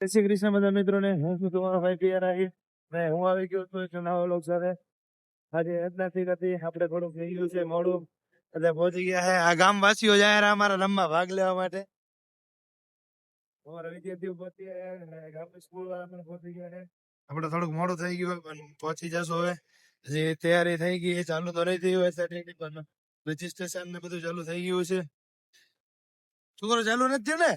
શ્રી કૃષ્ણ બધા મિત્રોને. હું તમારો ભાઈ પિયર આવી ને હું આવી ગયો છું એક લોક સાથે. આજે નથી હતી આપણે થોડુંક થઈ ગયું છે મોડું. એટલે પહોંચી ગયા છે આ ગામવાસીઓ જાય અમારા રમવા ભાગ લેવા માટે. અમારા વિદ્યાર્થીઓ પહોંચી ગયા સ્કૂલ વાળા પણ પહોંચી ગયા છે આપણે થોડુંક મોડું થઈ ગયું પણ પહોંચી જશું હવે. હજી તૈયારી થઈ ગઈ એ ચાલુ તો નહીં થઈ હોય સેટિંગ પણ. રજીસ્ટ્રેશન ને બધું ચાલુ થઈ ગયું છે. છોકરો ચાલુ નથી થયું ને?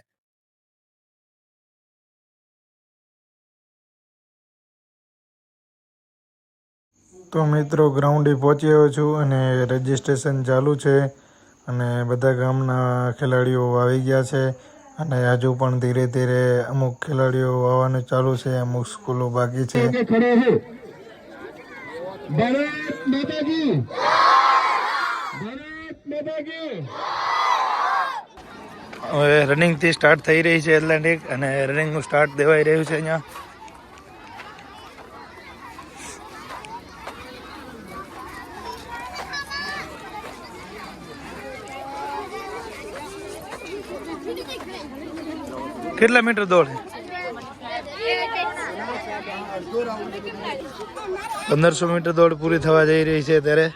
તો મિત્રો ગ્રાઉન્ડે પહોંચ્યો છું અને રજિસ્ટ્રેશન ચાલુ છે. અને બધા ગામના ખેલાડીઓ આવી ગયા છે અને હજુ પણ ધીરે ધીરે અમુક ખેલાડીઓ આવવાનું ચાલુ છે અમુક સ્કૂલો બાકી છે. હવે રનિંગથી સ્ટાર્ટ થઈ રહી છે એટલાન્ટિક અને રનિંગનું સ્ટાર્ટ દેવાઈ રહ્યું છે અહીંયા. કેટલા મીટર દોડ પંદરસો મીટર દોડ પૂરી થવા જઈ રહી છે ત્યારે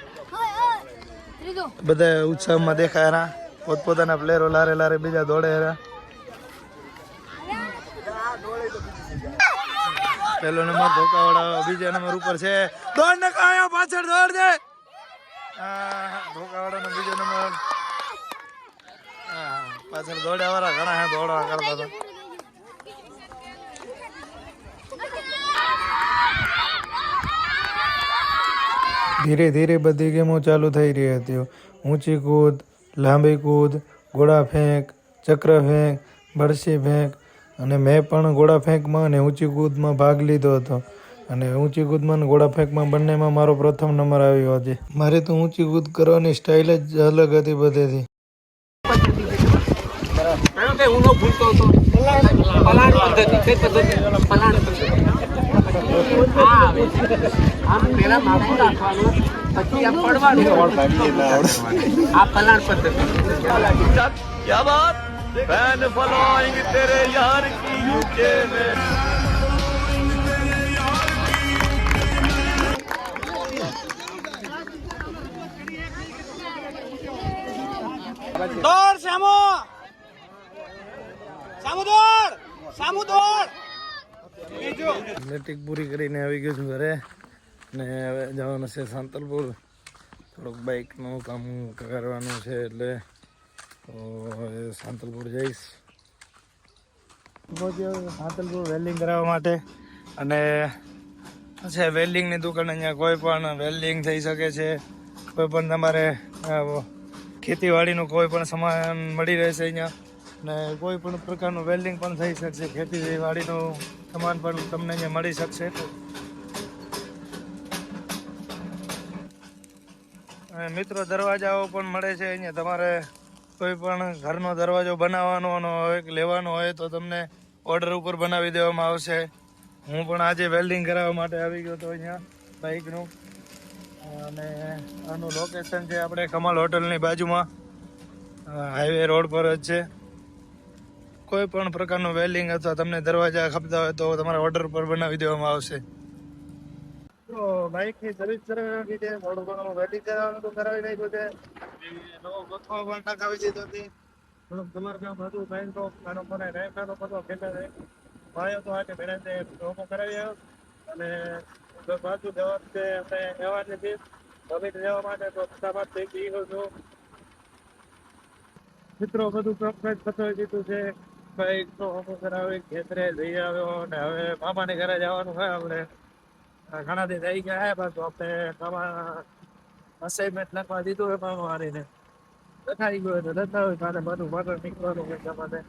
બધા ઉત્સાહમાં દેખાયા પોતપોતાના પ્લેયરો લારે લારે બીજા દોડે હરા પેલો નંબર ધોકાવાળા બીજા નંબર ઉપર છે. દોડ ને કાયો પાછળ દોડ દે ધોકાવાળાનો બીજો નંબર. પાછળ દોડ્યા વાળા ઘણા દોડવા કરતા ધીરે ધીરે બધી ગેમો ચાલુ થઈ રહી હતી. ઊંચી કૂદ, લાંબી કૂદ, ગોળા ફેંક, ચક્ર ફેંક બરસી ફેંક અને મેં પણ ગોળા ફેંકમાં અને ઊંચી કૂદમાં ભાગ લીધો હતો. અને ઊંચી કૂદમાં ગોળા ફેંકમાં બંનેમાં મારો પ્રથમ નંબર આવ્યો હતો. મારે તો ઊંચી કૂદ કરવાની સ્ટાઇલ જ અલગ હતી બધેથી. કારણ કે હું ન ભૂલતો હતો પલાણ પદ્ધતિ કઈ પદ્ધતિ પલાણ પદ્ધતિ આ આવે છે. આમ પહેલા માપું રાખવાનું પછી આમ પડવાનું આ પલાણ પદ્ધતિ દોડ સામો સામુ દોડ સામુ દોડ પૂરી કરીને આવી ગયો છું ઘરે. ને હવે જવાનું છે સાંતલપુર. થોડુંક બાઇકનું કામ કરવાનું છે એટલે તો સાંતલપુર જઈશ. સાંતલપુર વેલ્ડિંગ કરાવવા માટે. અને છે વેલ્ડિંગની દુકાન અહીંયા કોઈ પણ વેલ્ડિંગ થઈ શકે છે. કોઈ પણ તમારે ખેતીવાડીનું કોઈ પણ સામાન મળી રહેશે અહીંયા. ને કોઈ પણ પ્રકારનું વેલ્ડિંગ પણ થઈ શકશે. ખેતીવાડીનું સામાન પણ તમને અહીંયા મળી શકશે. અને મિત્રો, દરવાજાઓ પણ મળે છે અહીંયા. તમારે કોઈ પણ ઘરનો દરવાજો બનાવવાનો હોય લેવાનો હોય તો તમને ઓર્ડર ઉપર બનાવી દેવામાં આવશે. હું પણ આજે વેલ્ડિંગ કરાવવા માટે આવી ગયો હતો અહીંયા બાઇકનું અને આનું લોકેશન છે આપણે કમલ હોટલની બાજુમાં. હાઈવે રોડ પર જ છે. કોઈ પણ પ્રકારનું વેલ્ડિંગ અથવા તમને દરવાજા ખપતા હોય તો તમારા ઓર્ડર પર બનાવી દેવામાં આવશે. તો બાઇકની સર્વિસ કરાવવાની છે થોડું ઘણું વેલ્ડિંગ કરાવવાનું તો કરાવી નાખ્યું છે. નવો ગોઠવો પણ નાખાવી દીધો છે. થોડુંક તમારે કામ હતું તો મને રહેવાનો બધો ખેતર છે. ભાઈઓ તો આજે છે લોકો કરાવી આવ્યો અને બાજુ જવાનું છે આપણે જવાની છે માટે તો ફટાફટ થઈ ગયો છું મિત્રો બધું ચોકસાઈ પતાવી દીધું છે. બાઈક તો હમો કરાવી ખેતરે જઈ આવ્યો અને હવે મામાને ઘરે જવાનું હોય આપણે. ઘણા દી થઈ ગયા હે પાછું આપણે મામા અસાઇનમેન્ટ લખવા દીધું હોય મામા વાળીને લખાઈ ગયો હોય તો લખા હોય તારે બધું આગળ નીકળવાનું હોય તમારે.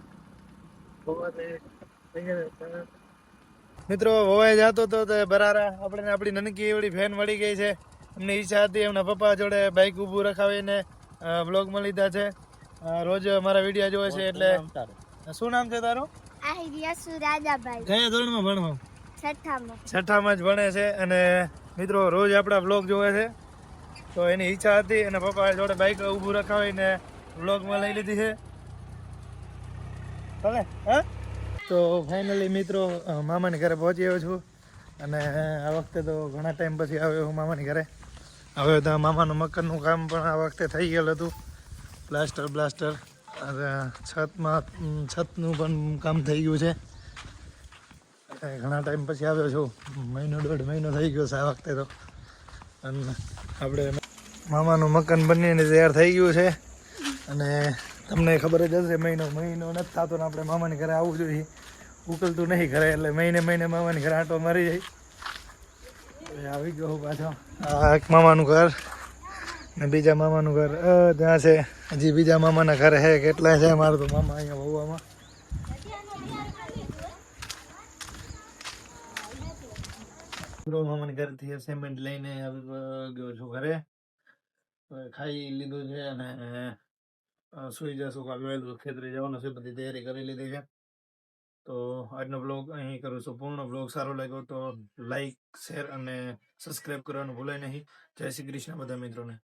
મિત્રો હોવાઈ જતો તો તે બરારા આપણે આપણી નનકી એવડી ફેન મળી ગઈ છે. એમની ઈચ્છા હતી એમના પપ્પા જોડે બાઇક ઊભું રખાવીને બ્લોગમાં લીધા છે. રોજ મારા વીડિયો જોવે છે એટલે શું નામ છે તારું? આહિરિયા સુરાજાભાઈ. કયા ધોરણમાં ભણવા? છઠ્ઠામાં. છઠ્ઠામાં જ ભણે છે અને મિત્રો રોજ આપણા બ્લોગ જોવે છે. તો એની ઈચ્છા હતી અને પપ્પા જોડે બાઈક ઊભું રખાવીને બ્લોગમાં લઈ લીધી છે. ભલે હા? તો ફાઇનલી મિત્રો મામાની ઘરે પહોંચી આવ્યો છું. અને આ વખતે તો ઘણા ટાઈમ પછી આવ્યો હું મામાની ઘરે. હવે તો મામાનું મકાનનું કામ પણ આ વખતે થઈ ગયેલું હતું. પ્લાસ્ટર બ્લાસ્ટર અને છતમાં છતનું પણ કામ થઈ ગયું છે. ઘણા ટાઈમ પછી આવ્યો છું. મહિનો, દોઢ મહિનો થઈ ગયો છે આ વખતે તો. અને આપણે મામાનું મકાન બનીને તૈયાર થઈ ગયું છે. અને તમને ખબર જ હશે, મહિનો મહિનો નથી થતો ને આપણે મામાની ઘરે આવવું જોઈએ. ઉકલતું નહીં ઘરે, એટલે મહિને મહિને મામાની ઘરે આંટો મારી જાય. આવી ગયો પાછો. આ એક મામાનું ઘર ને બીજા મામાનું ઘર ત્યાં છે. હજી બીજા મામાના ઘર હે, કેટલા છે મારા તો મામા અહીંયા વહુવામાં. મામાની ઘરથી અસાઇનમેન્ટ લઈને ગયો છું ઘરે. ખાઈ લીધું છે અને સુઈ જશું કાલ. વહેલું ખેતરે જવાનું છે, બધી તૈયારી કરી લીધી છે. તો આજનો બ્લોગ અહીં કરું છું પૂર્ણ. બ્લોગ સારો લાગ્યો તો લાઈક શેર અને સબસ્ક્રાઈબ કરવાનું ભૂલાય નહીં. જય શ્રી કૃષ્ણ બધા મિત્રોને.